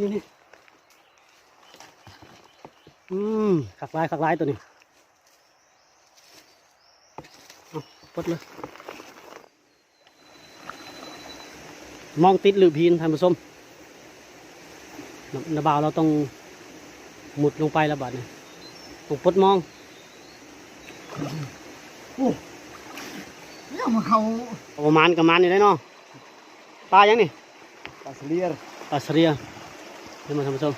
นี่นี่อืมขักลายขักลายตัวนี้เอาปลดเลยมองติดหรือพีนท่านผู้ชมนนาบาวเราต้องหมุดลงไปแล้วบัดเนี่ยต้องปลดมองเนี่ยมาเขาเอาประมาณกับมันนี่ได้เนาะปลายังนี่ปลาสเลียร์ปลาเสรีย เดี๋ยวมาท่านผู้ชม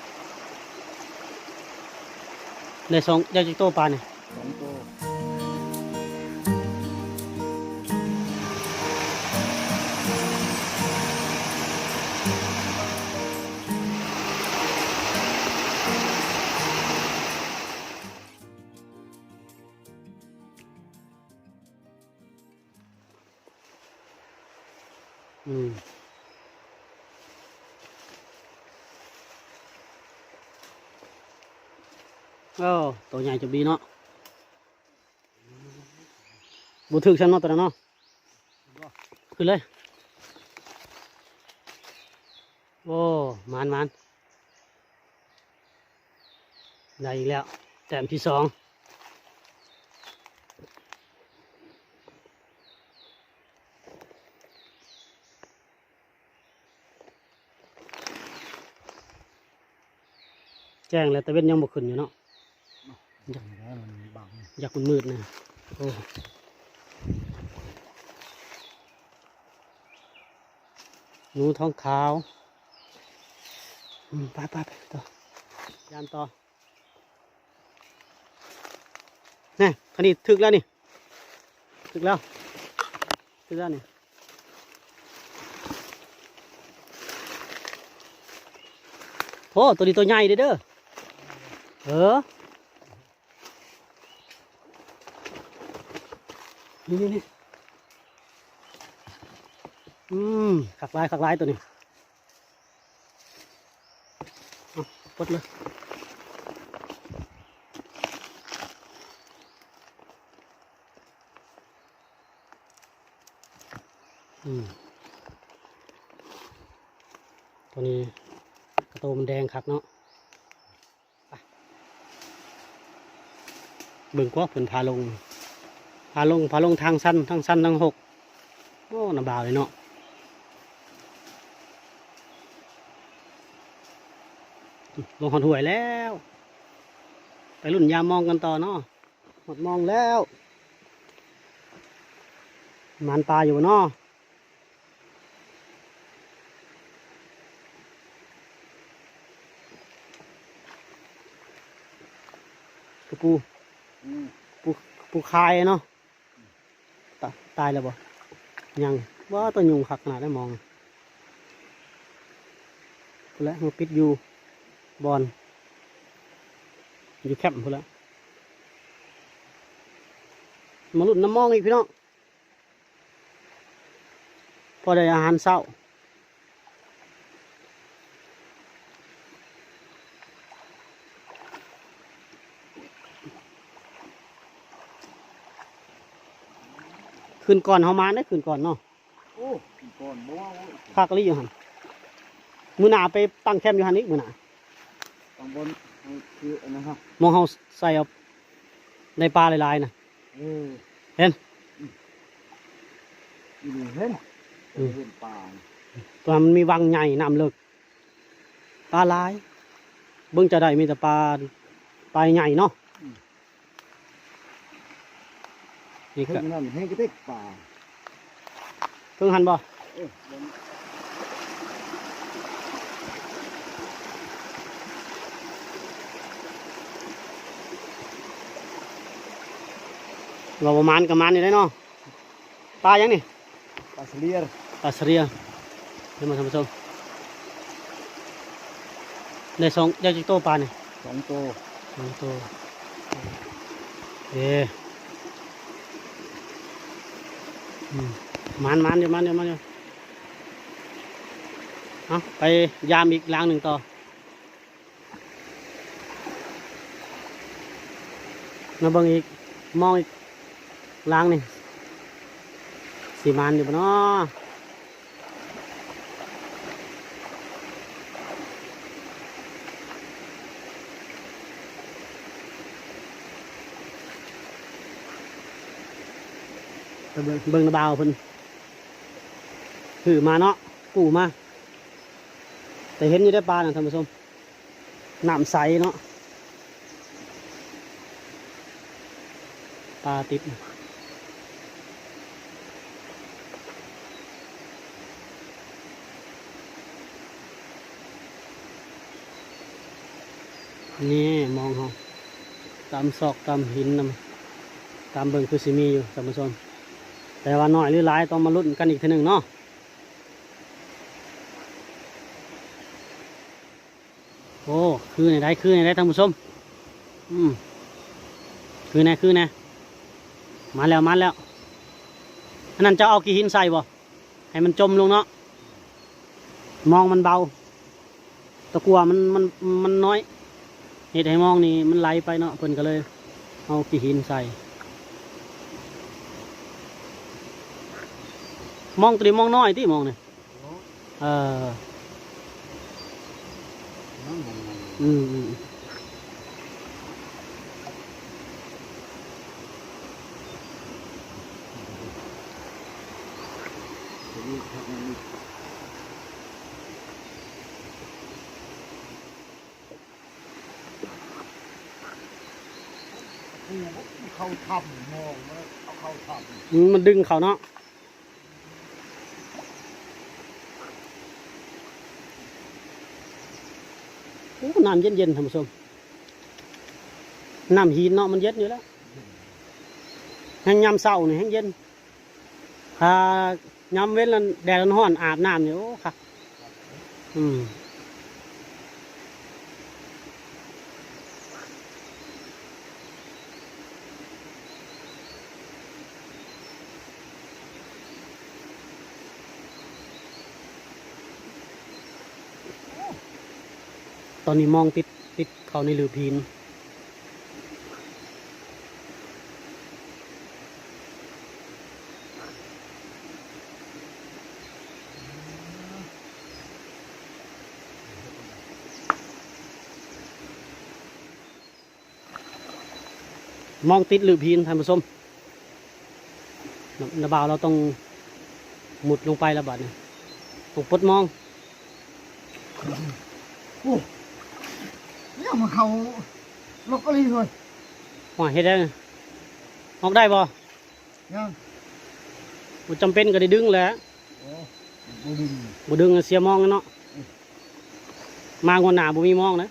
ในสองเจ้าจิโตปลาเนี่ยสองตัวอืม โอ้ตัวใหญ่จะบีเนาะบุถึกฉันเนาะตัวนั้นเนาะขึ้นเลย โอ้มานมานได้อีกแล้ว แต้มที่สองแจ้งแล้วแต่เว้นยังบ่ขึ้นอยู่เนาะ อย่างนี้มันบังอยากมันมืดๆนะโอ้หนูท้องขาวอืมไปไปไปต่อยานต่อแนี่คันนี้ถึกแล้วนี่ถึกแล้วถึกแล้วนี่โอ้ตัวนี้ตัวใหญ่เด้อเด้อเอ นี่นี่นี่อืมขักลายขักลายตัวนี้ปดเลยตัวนี้กระโตมันแดงคักเนาะเบิ่งกว่าเพิ่นพาลงาลงพาลงทางสั้นทางสั้นทางหกโอ้น้ำบาวเลยเนาะลงหอดหวยแล้ว ไปรุ่นยามมองกันต่อเนาะหมดมองแล้วมันปลาอยู่เนาะกระปูอืมปูปูคายเนาะ ตาตายแล้วบ่ยังว่าตัวยุงขักขนาดได้มองกูแล้วมาปิดอยู่บอลอยู่แคบพูแล้วมาหลุดน้ำมองอีกพี่น้องพอได้อาหารเศร้า คืนก่อนเฮามาได้คืนก่อนเนาะโอ้ก่อนบ่ว่าโอ้ยคากะลิอยู่หันมือหนาไปตั้งแคมป์อยู่หันอีกมือหนาข้างบนมันคืออันนะฮะมองเฮาใส่เอาในปลาหลายๆนะเออเห็นอีนี่เห็นอืมเห็นปลาตัวนั้นมันมีวังใหญ่น้ำเลิกปลาหลายเบิ่งจะได้มีแต่ปลาปลาใหญ่เนาะ นี่เห็ก็นนั่นเห็นกระติกปลาเพิ่งหันบ่เออมันเราประมาณกับมันนี่ได้เนาะปลายังนี่ปลาสเลียร์ปลาเสรียเดี๋ยวมาท่านผู้ชมในสองเจ้าจิโตปลาเนี่ยสองตัวสองตัวเอ๊ะอืม มันมันเดี๋ยวมันเดี๋ยวมันเดี๋ยวเอาไปยามอีกล้างหนึ่งต่อมาเบิ่งอีก มองอีกล้างนี่สีมันอยู่ปะเนาะ เบิ่งเบิ่งระบาวเพิ่นถือมาเนาะกูมา แต่เห็นอยู่ได้ปลาน่ะท่านผู้ชมน้ำใสเนาะปลาติดน่ะนี่มองเขาตามซอกตามหินนำตามเบิ่งคือสิมีอยู่ท่านผู้ชม แต่ว่าน้อยหรือหลายต้องมาลุ้นกันอีกทีหนึ่งเนาะโอ้คือในได้คือในได้ท่านผู้ชมอืมคือในคือในมาแล้วมาแล้วอันนั้นจะเอากี่หินใส่บ่ให้มันจมลงเนาะมองมันเบา ตะกัวมันมันมันน้อยเหตุให้มองนี่มันไหลไปเนาะเพิ่นก็เลย เอากี่หินใส่ มองตัวนี้มองน้อยที่มองเนี่ยเออน้องมองอืมอืมจะมีทักนั้นนี่เข้าถ้ำมองมาเอาเข้าถ้ำอืมมันดึงเขาเนาะ โอ้น้ำเย็นเย็นๆท่านผู้ชมน้ำหินเนาะมันเย็นอยู่แล้วแห้งยามเศร้านี่แห้งเย็นถ้ายามเว้นแล้วแดดร้อนๆอาบน้ำเนี่ยโอ้ค่ะ อืม ตอนนี้มองติดติดเขาในหลือพีนมองติดหรือพีนท่านผู้ชมนนบ่าวเราต้องหมุดลงไปแล้วบัดเนี่ยต้องปลดมอง มันเขาลกอะไรเลยว่าเฮ็ดได้ไงออกได้บ่ยังบ่จำเป็นก็ได้ดึงแหล้วโอ้บูดินบ่ดึงก็เสียมองเนาะมางวนหน้าบ่มีมองนะ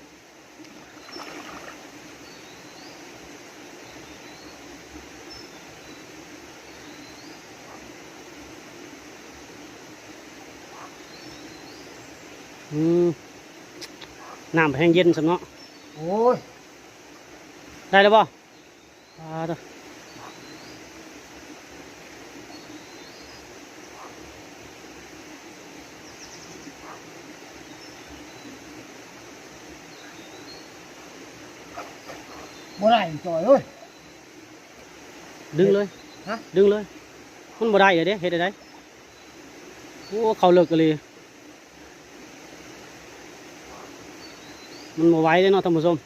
อืมน้ำแห้งเย็นสำเนาะ โอ้ยได้แล้วบ่อ่าเด้อบ่ได้จ่อยเอ้ยดึงเลย ลยมันมาไหว้เลยเนาะท่านผู้ชม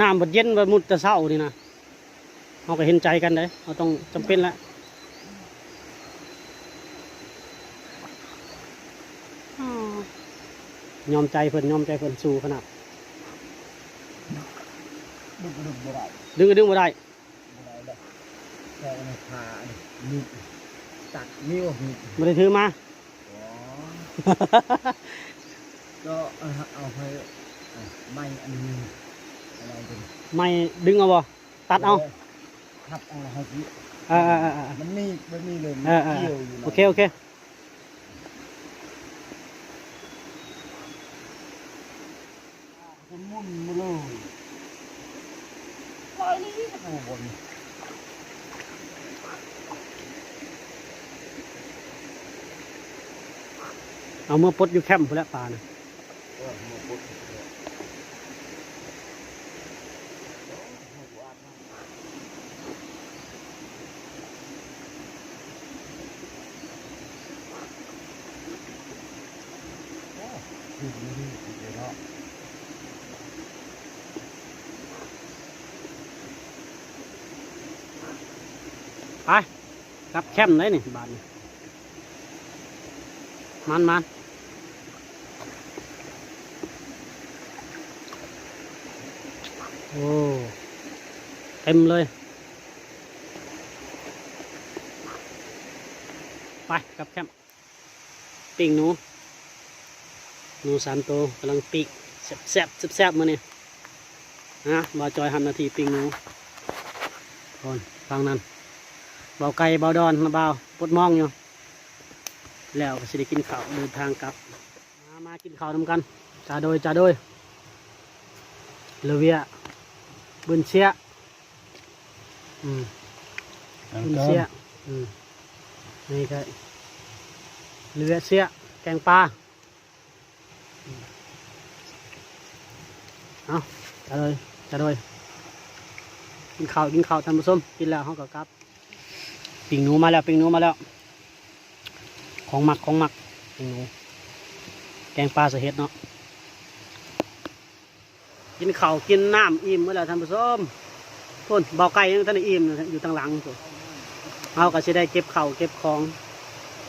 น้ำบัดเย็นบัดมุดแต่เช้านี่นะเราก็เห็นใจกันเลยเราต้องจำเป็นแล้วอ้าวยอมใจเพิ่นยอมใจเพิ่นสู้ขนาดดึงก็ดึงบ่ได้ดึงก็ดึงบ่ได้บ่ได้ดอกแต่ในขาเนี่ยมีตัดนิ้วมีบ่ได้ถือมาอ๋อก็เอาเอาไปอะ ไม่อันนี้อะไรกันไม่ดึงเอาบ่ตัดเอาทับเอาให้สิเออเออเออเออมันนี่มันนี่เลยมันเออเออเกี่ยวอยู่นะโอเคโอเคมันมุ่นมาเลยปล่อยนี่โอ้บนเอาเมื่อปลดอยู่แคมป์พุ่นแหล้วปลานะเออมาปุ๊บผิดนี่ผิดเลยเนาะ ไปกับแคมได้นี่บาทนี่มันมันโอ้เต็มเลย ไปกับแคมปิ้งหนูหนูสามตัวกำลังปีกแซ่บแซบแซบแซบมาเนี่ยนะบาจอยทำนาทีปิ้งหนูก่อนฟังนั้น เบาไก่เบาดอนมาเบาปวดมองอยู่ แล้วก็สิได้กินข้าวเดินทางกลับ มามากินข้าวนำกันจ่าโดยจ่าโดยเลเวียบุญเชียอืมบุญเสียอืมนี่ก็เรือเสียแกงปลาอืมเอาจะเลยจะเลยกินข้าวกินข้าวท่านผู้ชมกินแล้วเขาก็กลับ ปิ่งหนูมาแล้วปิ่งหนูมาแล้ว ของหมักของหมักปิ่งหนู แกงปลาส่เห็ดเนาะกินข้าวกินน้ำอิ่มเมื่อแล้วท่านผู้ชมพ่นเบาไก่ยังท่านอิ่มอยู่ทางหลังตัวเราก็จะได้เก็บเข่าวเก็บของ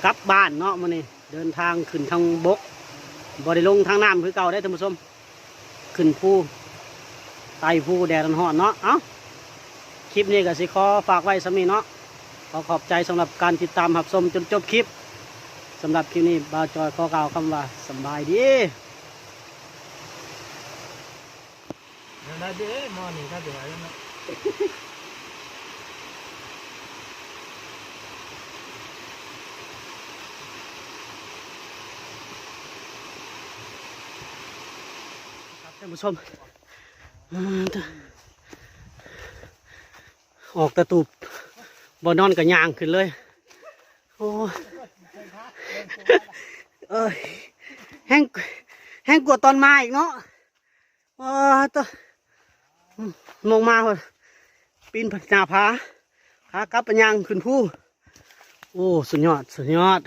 กลับบ้านเนาะมันนี่เดินทางขึ้นทางบกบริลงทางน้ำคือเก่าได้ท่านผู้ชมขึ้นภูไต่ภูแดดร้อนเนาะเอ้าคลิปนี้ก็สิขอฝากไว้สำนีเนาะ ขอขอบใจสำหรับการติดตามรับชมจนจบคลิปสำหรับคลิปนี้บาวจอยขอกล่าวคำว่าสำบายดีได้เด้มอนี่ถ้าเดี๋ยวนะครับท่านผู้ชมออออกตะตูบ บนอนกับยางขึ้นเลย โอ้เอ้ยแห้งแห้งกว่าตอนมาอีกเนาะโอ้ตัวมองมาเหรอปีนผาหน้าผาขากลับไปยางขึ้นผู้โอ้ สุดยอด สุดยอด